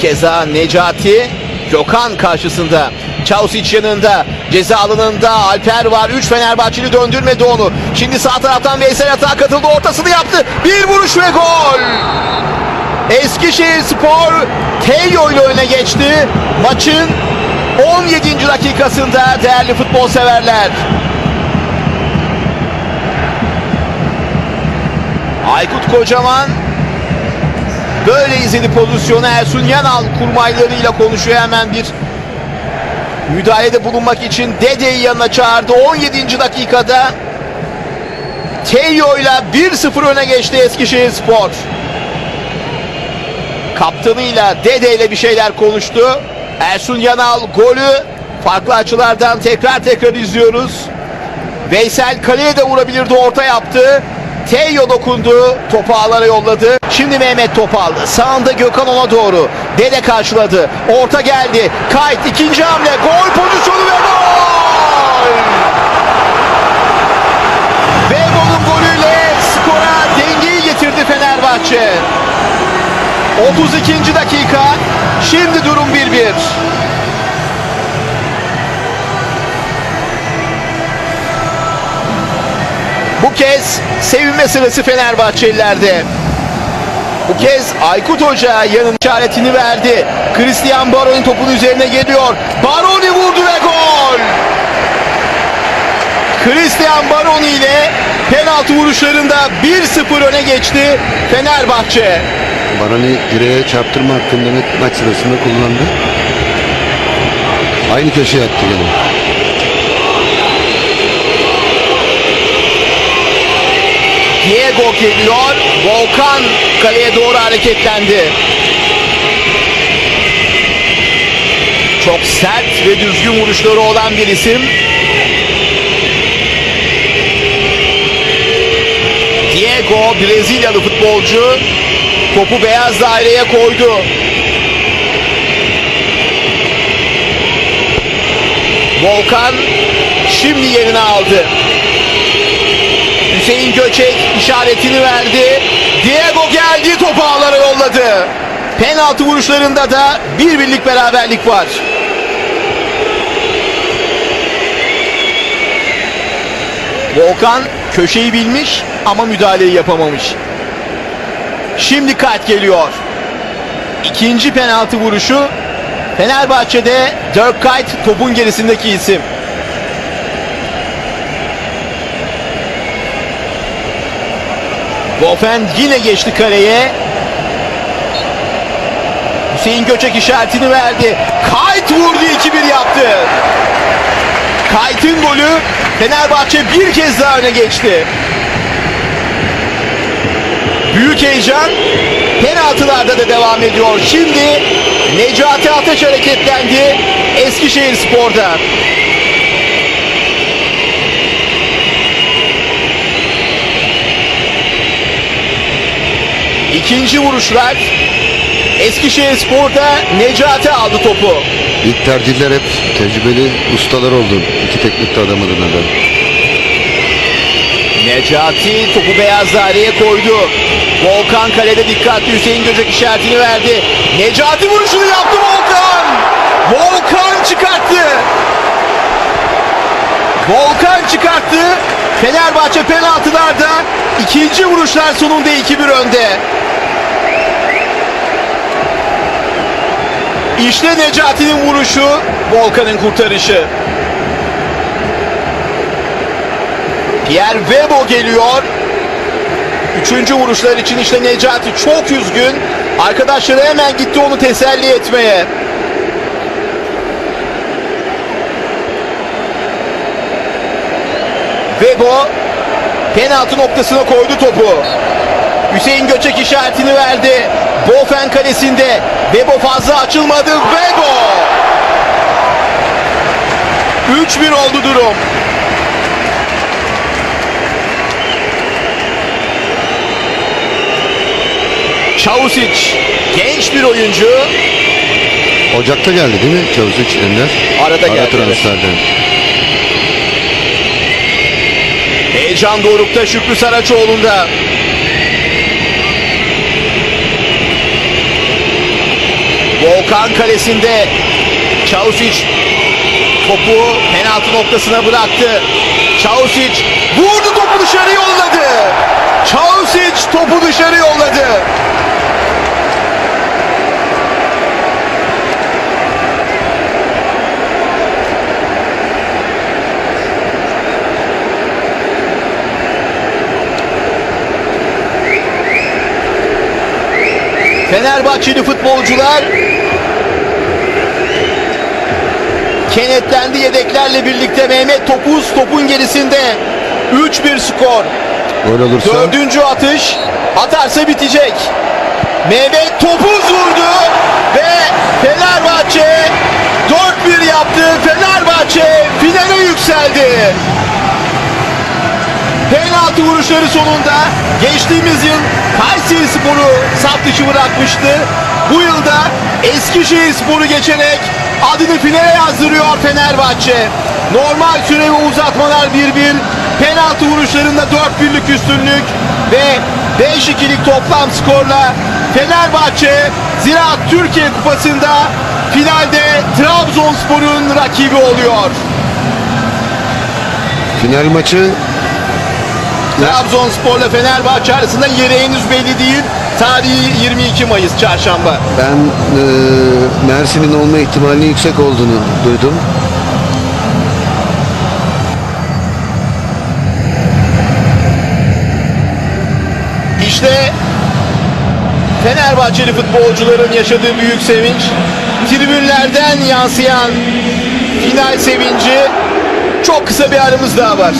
Keza Necati Gökhan karşısında. Çausic yanında. Ceza alanında Alper var. 3 Fenerbahçeli döndürmedi onu. Şimdi sağ taraftan Veysel Atağa katıldı. Ortasını yaptı. Bir vuruş ve gol. Eskişehir Spor Teyo ile öne geçti. Maçın 17. dakikasında değerli futbol severler. Aykut Kocaman böyle izledi pozisyonu. Ersun Yanal kurmaylarıyla konuşuyor hemen bir müdahalede bulunmak için Dede'yi yanına çağırdı. 17. dakikada Teyo ile 1-0 öne geçti Eskişehir Spor. Kaptanıyla Dede ile bir şeyler konuştu. Ersun Yanal golü farklı açılardan tekrar tekrar izliyoruz. Veysel kaleye de vurabilirdi orta yaptı. Teyo dokundu. Topu ağlara yolladı. Şimdi Mehmet topu aldı. Sağında Gökhan ona doğru. Dede karşıladı. Orta geldi. Kayıt ikinci hamle. Gol pozisyonu ve gol! Vebo'nun golüyle skora dengeyi getirdi Fenerbahçe. 32. dakika. Şimdi durum 1-1. Kez sevinme sırası Fenerbahçelilerde. Bu kez Aykut Hoca yanın işaretini verdi. Christian Baroni topun üzerine geliyor. Baroni vurdu ve gol. Christian Baroni ile penaltı vuruşlarında 1-0 öne geçti Fenerbahçe. Barani direğe çarptırma hakkını demek maç sırasında kullandı. Aynı köşeye attı gene. Diego geliyor. Volkan kaleye doğru hareketlendi. Çok sert ve düzgün vuruşları olan bir isim. Diego Brezilyalı futbolcu topu beyaz daireye koydu. Volkan şimdi yerini aldı. Hüseyin Göçek işaretini verdi. Diego geldi topu ağlara yolladı. Penaltı vuruşlarında da bir birlik beraberlik var. Volkan köşeyi bilmiş ama müdahaleyi yapamamış. Şimdi kart geliyor. İkinci penaltı vuruşu Fenerbahçe'de Dirk Kuyt topun gerisindeki isim. Gofen yine geçti kaleye. Hüseyin Göçek işaretini verdi. Kayt vurdu 2-1 yaptı. Kayt'ın golü Fenerbahçe bir kez daha öne geçti. Büyük heyecan penaltılarda da devam ediyor. Şimdi Necati Ateş hareketlendi Eskişehir Spor'da. İkinci vuruşlar Eskişehir Spor'da Necati aldı topu. İlk tercihler hep tecrübeli ustalar oldu. İki teknik de adam adına da. Necati topu beyaz daireye koydu. Volkan kalede dikkatli Hüseyin Göcek işaretini verdi. Necati vuruşunu yaptı Volkan. Volkan çıkarttı. Volkan çıkarttı. Fenerbahçe penaltılarda ikinci vuruşlar sonunda 2-1 önde. İşte Necati'nin vuruşu, Volkan'ın kurtarışı. Pierre Webo geliyor. Üçüncü vuruşlar için işte Necati çok üzgün. Arkadaşları hemen gitti onu teselli etmeye. Webo penaltı noktasına koydu topu. Hüseyin Göçek işaretini verdi. Bofen kalesinde. Webo fazla açılmadı. Webo! 3-1 oldu durum. Çavusic genç bir oyuncu. Ocak'ta geldi değil mi Çavusic Ender? Arada geldi, evet. transferden. Heyecan dorukta Şükrü Saraçoğlu'nda. Volkan kalesinde Çavusic topu penaltı noktasına bıraktı. Çavusic vurdu topu dışarı yolladı. Çavusic topu dışarı yolladı. Fenerbahçeli futbolcular kenetlendi yedeklerle birlikte Mehmet Topuz topun gerisinde 3-1 skor. Gol olursa Dördüncü atış atarsa bitecek. Mehmet Topuz vurdu ve Fenerbahçe 4-1 yaptı. Fenerbahçe finale yükseldi. Penaltı vuruşları sonunda geçtiğimiz yıl Kayseri Sporu saf dışı bırakmıştı. Bu yılda Eskişehir Sporu geçerek adını finale yazdırıyor Fenerbahçe. Normal süre ve uzatmalar 1-1. Penaltı vuruşlarında 4-1'lik üstünlük ve 5-2'lik toplam skorla Fenerbahçe Ziraat Türkiye Kupası'nda finalde Trabzonspor'un rakibi oluyor. final maçı Trabzonspor'la Fenerbahçe arasında yeri henüz belli değil. Tarihi 22 Mayıs çarşamba. ben e, Mersin'in olma ihtimalinin yüksek olduğunu duydum. İşte Fenerbahçeli futbolcuların yaşadığı büyük sevinç, tribünlerden yansıyan final sevinci çok kısa bir aramız daha var.